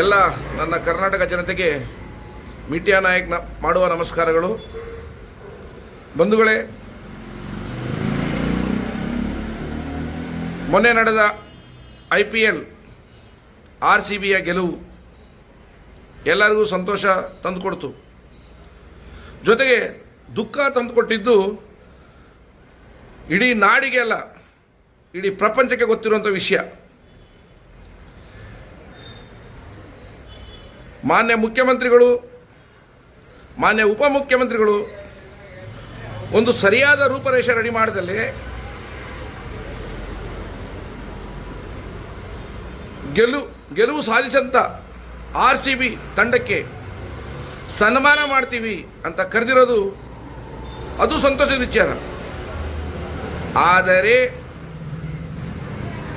ಎಲ್ಲ ನನ್ನ ಕರ್ನಾಟಕ ಜನತೆಗೆ ಮಿಟಿಯಾ ನಾಯಕ್ ಮಾಡುವ ನಮಸ್ಕಾರಗಳು. ಬಂಧುಗಳೇ, ಮೊನ್ನೆ ನಡೆದ I P L, R C ಬಿಯ ಗೆಲುವು ಎಲ್ಲರಿಗೂ ಸಂತೋಷ ತಂದುಕೊಡ್ತು. ಜೊತೆಗೆ ದುಃಖ ತಂದುಕೊಟ್ಟಿದ್ದು ಇಡೀ ನಾಡಿಗೆ ಅಲ್ಲ ಇಡೀ ಪ್ರಪಂಚಕ್ಕೆ ಗೊತ್ತಿರುವಂಥ ವಿಷಯ. ಮಾನ್ಯ ಮುಖ್ಯಮಂತ್ರಿಗಳು, ಮಾನ್ಯ ಉಪಮುಖ್ಯಮಂತ್ರಿಗಳು ಒಂದು ಸರಿಯಾದ ರೂಪರೇಷೆ ರೆಡಿ ಮಾಡಿದಲ್ಲಿ ಗೆಲು, ಗೆಲುವು ಸಾಧಿಸಂತ ಆರ್ ಸಿ ಬಿ ತಂಡಕ್ಕೆ ಸನ್ಮಾನ ಮಾಡ್ತೀವಿ ಅಂತ ಕರೆದಿರೋದು ಅದು ಸಂತೋಷದ ವಿಚಾರ. ಆದರೆ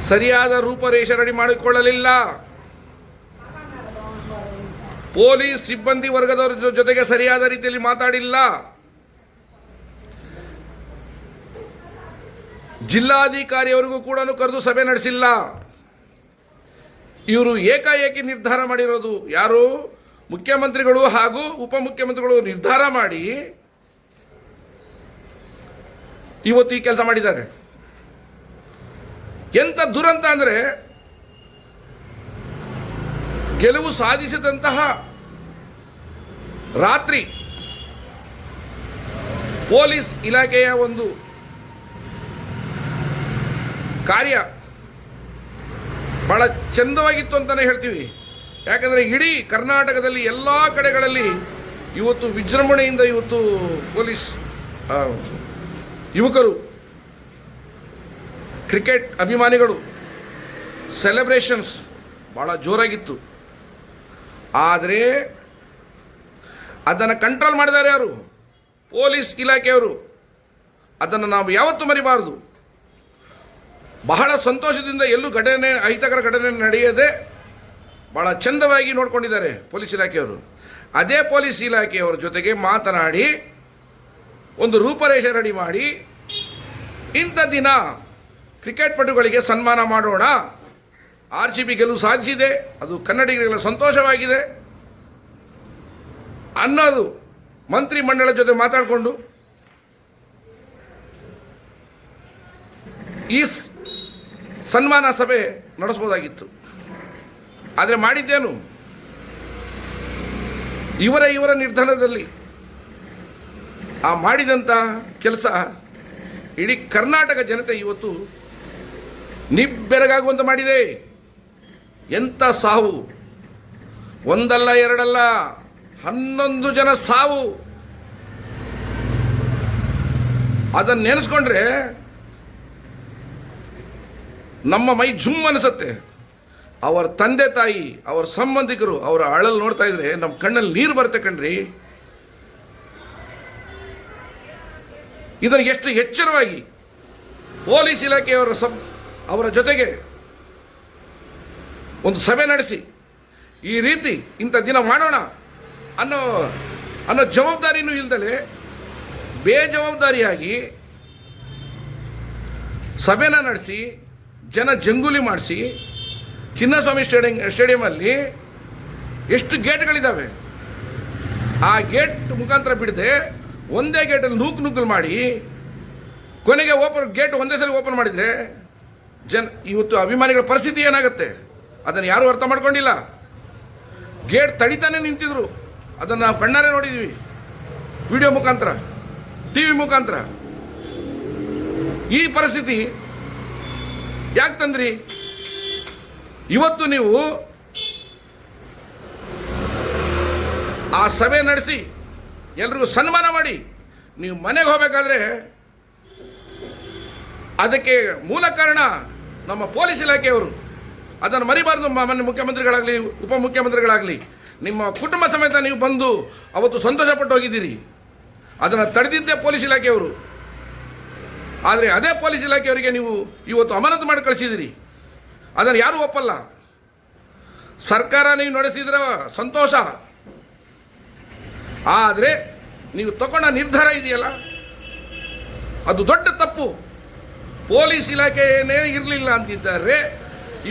ಸರಿಯಾದ ರೂಪರೇಷೆ ರೆಡಿ ಮಾಡಿಕೊಳ್ಳಲಿಲ್ಲ. ಪೊಲೀಸ್ ಸಿಬ್ಬಂದಿ ವರ್ಗದವರ ಜೊತೆಗೆ ಸರಿಯಾದ ರೀತಿಯಲ್ಲಿ ಮಾತಾಡಿಲ್ಲ. ಜಿಲ್ಲಾಧಿಕಾರಿಯವರಿಗೂ ಕೂಡ ಕರೆದು ಸಭೆ ನಡೆಸಿಲ್ಲ. ಇವರು ಏಕಾಏಕಿ ನಿರ್ಧಾರ ಮಾಡಿರೋದು ಯಾರು? ಮುಖ್ಯಮಂತ್ರಿಗಳು ಹಾಗೂ ಉಪಮುಖ್ಯಮಂತ್ರಿಗಳು ನಿರ್ಧಾರ ಮಾಡಿ ಇವತ್ತು ಈ ಕೆಲಸ ಮಾಡಿದ್ದಾರೆ. ಎಂಥ ದುರಂತ ಅಂದರೆ ಗೆಲುವು ಸಾಧಿಸಿದಂತಹ ರಾತ್ರಿ ಪೊಲೀಸ್ ಇಲಾಖೆಯ ಒಂದು ಕಾರ್ಯ ಬಹಳ ಚಂದವಾಗಿತ್ತು ಅಂತಲೇ ಹೇಳ್ತೀವಿ. ಯಾಕಂದರೆ ಇಡೀ ಕರ್ನಾಟಕದಲ್ಲಿ ಎಲ್ಲ ಕಡೆಗಳಲ್ಲಿ ಇವತ್ತು ವಿಜೃಂಭಣೆಯಿಂದ ಇವತ್ತು ಪೊಲೀಸ್ ಯುವಕರು ಕ್ರಿಕೆಟ್ ಅಭಿಮಾನಿಗಳು ಸೆಲೆಬ್ರೇಷನ್ಸ್ ಭಾಳ ಜೋರಾಗಿತ್ತು. ಆದರೆ ಅದನ್ನು ಕಂಟ್ರೋಲ್ ಮಾಡಿದ್ದಾರೆ ಯಾರು? ಪೊಲೀಸ್ ಇಲಾಖೆಯವರು. ಅದನ್ನು ನಾವು ಯಾವತ್ತೂ ಮರಿಬಾರದು. ಬಹಳ ಸಂತೋಷದಿಂದ ಎಲ್ಲೂ ಘಟನೆ, ಅಹಿತಕರ ಘಟನೆ ನಡೆಯದೆ ಭಾಳ ಚಂದವಾಗಿ ನೋಡ್ಕೊಂಡಿದ್ದಾರೆ ಪೊಲೀಸ್ ಇಲಾಖೆಯವರು. ಅದೇ ಪೊಲೀಸ್ ಇಲಾಖೆಯವರ ಜೊತೆಗೆ ಮಾತನಾಡಿ, ಒಂದು ರೂಪರೇಷೆ ರೆಡಿ ಮಾಡಿ, ಇಂಥ ದಿನ ಕ್ರಿಕೆಟ್ ಪಟುಗಳಿಗೆ ಸನ್ಮಾನ ಮಾಡೋಣ. ಆರ್ ಸಿ ಬಿ ಗೆಲುವು ಸಾಧಿಸಿದೆ. ಅದು ಕನ್ನಡಿಗರಿಗೆಲ್ಲ ಸಂತೋಷವಾಗಿದೆ. ಅನ್ನೋದು ಮಂತ್ರಿ ಮಂಡಳ ಜೊತೆ ಮಾತಾಡಿಕೊಂಡು ಈ ಸನ್ಮಾನ ಸಭೆ ನಡೆಸ್ಬೋದಾಗಿತ್ತು. ಆದರೆ ಮಾಡಿದ್ದೇನು? ಇವರ ಇವರ ನಿರ್ಧಾರದಲ್ಲಿ ಆ ಮಾಡಿದಂಥ ಕೆಲಸ ಇಡೀ ಕರ್ನಾಟಕ ಜನತೆ ಇವತ್ತು ನಿಬ್ಬೆರಗಾಗುವಂತೆ ಮಾಡಿದೆ. ಎಂಥ ಸಾವು? ಒಂದಲ್ಲ ಎರಡಲ್ಲ ಹನ್ನೊಂದು ಜನ ಸಾವು. ಅದನ್ನು ನೆನೆಸ್ಕೊಂಡ್ರೆ ನಮ್ಮ ಮೈ ಜುಮ್ ಅನಿಸುತ್ತೆ. ಅವರ ತಂದೆ ತಾಯಿ, ಅವರ ಸಂಬಂಧಿಕರು ಅವರ ಅಳಲು ನೋಡ್ತಾ ಇದ್ರೆ ನಮ್ಮ ಕಣ್ಣಲ್ಲಿ ನೀರು ಬರುತ್ತೆ ಕಣ್ರಿ. ಇದನ್ನು ಎಷ್ಟು ಎಚ್ಚರವಾಗಿ ಪೊಲೀಸ್ ಇಲಾಖೆಯವರ ಸಬ್ ಅವರ ಜೊತೆಗೆ ಒಂದು ಸಭೆ ನಡೆಸಿ, ಈ ರೀತಿ ಇಂಥ ದಿನ ಮಾಡೋಣ ಅನ್ನೋ ಅನ್ನೋ ಜವಾಬ್ದಾರಿನೂ ಇಲ್ದಲೆ ಬೇಜವಾಬ್ದಾರಿಯಾಗಿ ಸಭೆನ ನಡೆಸಿ, ಜನ ಜಂಗೂಲಿ ಮಾಡಿಸಿ, ಚಿನ್ನಸ್ವಾಮಿ ಸ್ಟೇಡಿಯಂ, ಸ್ಟೇಡಿಯಮಲ್ಲಿ ಎಷ್ಟು ಗೇಟ್ಗಳಿದ್ದಾವೆ, ಆ ಗೇಟ್ ಮುಖಾಂತರ ಬಿಡದೆ ಒಂದೇ ಗೇಟಲ್ಲಿ ನೂಕು ನುಗ್ಗಲು ಮಾಡಿ, ಕೊನೆಗೆ ಓಪನ್, ಗೇಟ್ ಒಂದೇ ಸಲ ಓಪನ್ ಮಾಡಿದರೆ ಜನ, ಇವತ್ತು ಅಭಿಮಾನಿಗಳ ಪರಿಸ್ಥಿತಿ ಏನಾಗುತ್ತೆ? ಅದನ್ನು ಯಾರೂ ಅರ್ಥ ಮಾಡ್ಕೊಂಡಿಲ್ಲ. ಗೇಟ್ ತಡಿತಾನೆ ನಿಂತಿದ್ರು. ಅದನ್ನು ನಾವು ಕಣ್ಣಾರೆ ನೋಡಿದ್ದೀವಿ ವಿಡಿಯೋ ಮುಖಾಂತರ ಟಿ ವಿ ಮುಖಾಂತರ. ಈ ಪರಿಸ್ಥಿತಿ ಯಾಕೆ ತಂದ್ರಿ? ಇವತ್ತು ನೀವು ಆ ಸಭೆ ನಡೆಸಿ, ಎಲ್ರಿಗೂ ಸನ್ಮಾನ ಮಾಡಿ, ನೀವು ಮನೆಗೆ ಹೋಗಬೇಕಾದ್ರೆ ಅದಕ್ಕೆ ಮೂಲ ಕಾರಣ ನಮ್ಮ ಪೊಲೀಸ್ ಇಲಾಖೆಯವರು ಅದನ್ನು ಮರಿಬಾರ್ದು ಮಾನ್ಯ ಮುಖ್ಯಮಂತ್ರಿಗಳಾಗಲಿ, ಉಪಮುಖ್ಯಮಂತ್ರಿಗಳಾಗಲಿ. ನಿಮ್ಮ ಕುಟುಂಬ ಸಮೇತ ನೀವು ಬಂದು ಅವತ್ತು ಸಂತೋಷಪಟ್ಟು ಹೋಗಿದ್ದೀರಿ. ಅದನ್ನು ತಡೆದಿದ್ದೇ ಪೊಲೀಸ್ ಇಲಾಖೆಯವರು. ಆದರೆ ಅದೇ ಪೊಲೀಸ್ ಇಲಾಖೆಯವರಿಗೆ ನೀವು ಇವತ್ತು ಅಮಾನತು ಮಾಡಿ ಕಳಿಸಿದಿರಿ ಅದನ್ನು ಯಾರೂ ಒಪ್ಪಲ್ಲ. ಸರ್ಕಾರ ನೀವು ನಡೆಸಿದ್ರ ಸಂತೋಷ. ಆದರೆ ನೀವು ತಗೊಂಡ ನಿರ್ಧಾರ ಇದೆಯಲ್ಲ? ಅದು ದೊಡ್ಡ ತಪ್ಪು. ಪೊಲೀಸ್ ಇಲಾಖೆಯೇ ಇರಲಿಲ್ಲ ಅಂತಿದ್ದಾರೆ.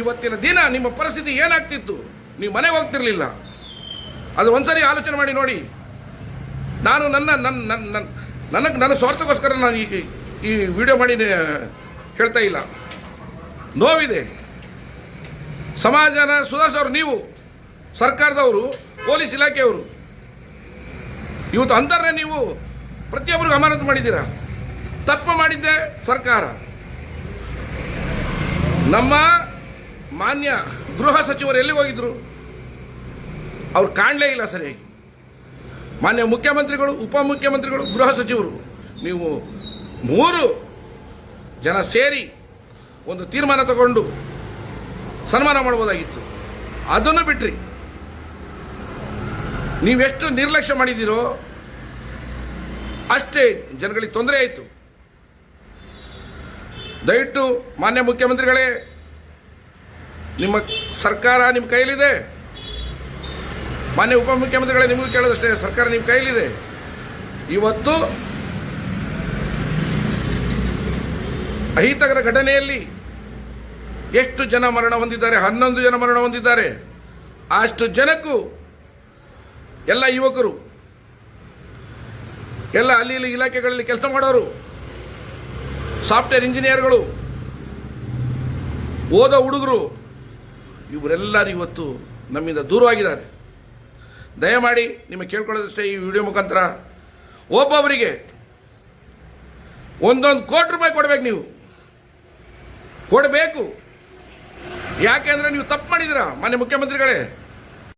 ಇವತ್ತಿನ ದಿನ ನಿಮ್ಮ ಪರಿಸ್ಥಿತಿ ಏನಾಗ್ತಿತ್ತು? ನೀವು ಮನೆಗೆ ಹೋಗ್ತಿರ್ಲಿಲ್ಲ. ಅದು ಒಂದ್ಸರಿ ಆಲೋಚನೆ ಮಾಡಿ ನೋಡಿ. ನಾನು ನನ್ನ ನನ್ನ ನನ್ನ ನನಗೆ ನನ್ನ ಸ್ವಾರ್ಥಕ್ಕೋಸ್ಕರ ನಾನು ಈ ಈ ವಿಡಿಯೋ ಮಾಡಿ ಹೇಳ್ತಾ ಇಲ್ಲ. ನೋವಿದೆ. ಸಮಾಜನ ಸುಧಾರಿಸೋರು ನೀವು, ಸರ್ಕಾರದವರು, ಪೊಲೀಸ್ ಇಲಾಖೆಯವರು, ಇವತ್ತು ಅಂತರೇ ನೀವು ಪ್ರತಿಯೊಬ್ಬರಿಗೂ ಅಮಾನತು ಮಾಡಿದ್ದೀರಾ? ತಪ್ಪು ಮಾಡಿದ್ದೆ ಸರ್ಕಾರ. ನಮ್ಮ ಮಾನ್ಯ ಗೃಹ ಸಚಿವರು ಎಲ್ಲಿಗೆ ಹೋಗಿದ್ರು? ಅವ್ರು ಕಾಣಲೇ ಇಲ್ಲ ಸರಿಯಾಗಿ ಮಾನ್ಯ ಮುಖ್ಯಮಂತ್ರಿಗಳು ಉಪಮುಖ್ಯಮಂತ್ರಿಗಳು ಗೃಹ ಸಚಿವರು, ನೀವು ಮೂರು ಜನ ಸೇರಿ ಒಂದು ತೀರ್ಮಾನ ತಗೊಂಡು ಸನ್ಮಾನ ಮಾಡ್ಬೋದಾಗಿತ್ತು. ಅದನ್ನು ಬಿಟ್ರಿ. ನೀವೆಷ್ಟು ನಿರ್ಲಕ್ಷ್ಯ ಮಾಡಿದ್ದೀರೋ ಅಷ್ಟೇ ಜನಗಳಿಗೆ ತೊಂದರೆ ಆಯಿತು. ದಯವಿಟ್ಟು ಮಾನ್ಯ ಮುಖ್ಯಮಂತ್ರಿಗಳೇ, ನಿಮ್ಮ ಸರ್ಕಾರ ನಿಮ್ಮ ಕೈಯಲ್ಲಿದೆ. ಮಾನ್ಯ ಉಪಮುಖ್ಯಮಂತ್ರಿಗಳೇ, ನಿಮಗೂ ಕೇಳೋದಷ್ಟೇ, ಸರ್ಕಾರ ನಿಮ್ಮ ಕೈಯಲ್ಲಿದೆ. ಇವತ್ತು ಅಹಿತಕರ ಘಟನೆಯಲ್ಲಿ ಎಷ್ಟು ಜನ ಮರಣ ಹೊಂದಿದ್ದಾರೆ, ಹನ್ನೊಂದು ಜನ ಮರಣ ಹೊಂದಿದ್ದಾರೆ. ಅಷ್ಟು ಜನಕ್ಕೂ ಎಲ್ಲ ಯುವಕರು, ಎಲ್ಲ ಅಲ್ಲಿ ಇಲ್ಲಿ ಇಲಾಖೆಗಳಲ್ಲಿ ಕೆಲಸ ಮಾಡೋರು ಸಾಫ್ಟ್ವೇರ್ ಇಂಜಿನಿಯರ್ಗಳು, ಓದೋ ಹುಡುಗರು, ಇವರೆಲ್ಲರೂ ಇವತ್ತು ನಮ್ಮಿಂದ ದೂರವಾಗಿದ್ದಾರೆ. ದಯಮಾಡಿ ನಿಮಗೆ ಕೇಳ್ಕೊಳ್ಳೋದಷ್ಟೇ ಈ ವಿಡಿಯೋ ಮುಖಾಂತರ. ಒಬ್ಬೊಬ್ಬರಿಗೆ ಒಂದೊಂದು ಕೋಟಿ ರೂಪಾಯಿ ಕೊಡಬೇಕು ನೀವು. ಕೊಡಬೇಕು. ಯಾಕೆಂದರೆ ನೀವು ತಪ್ಪು ಮಾಡಿದ್ದೀರಾ, ಮಾನ್ಯ ಮುಖ್ಯಮಂತ್ರಿಗಳೇ?